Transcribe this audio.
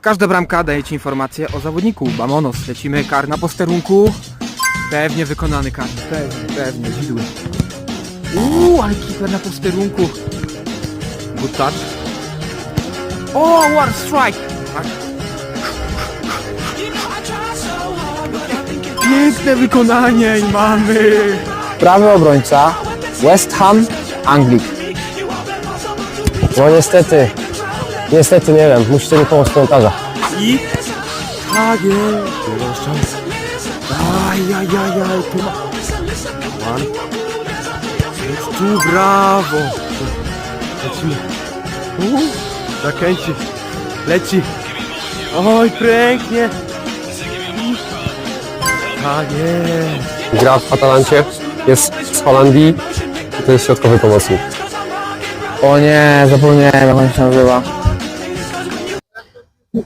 Każda bramka daje Ci informację o zawodniku. Bamonos, lecimy kar na posterunku. Pewnie wykonany kar. Pewnie, pewnie, widły. Uuu, ale keeper na posterunku. Good touch. O, war strike! Tak. Piękne wykonanie i mamy! Prawy obrońca West Ham Anglik. No niestety, niestety nie wiem, musicie mi pomóc w komentarzach. I tak jest. Teraz szans. Ajajajaj, tu ma... One. Jest tu, brawo. Lecimy. Uh, zakręci. Leci. Oj, pięknie. Tak jest. Gra w Atalancie, jest z Holandii i to jest środkowy pomocnik. O nie, zapomniałem jak on się nazywa.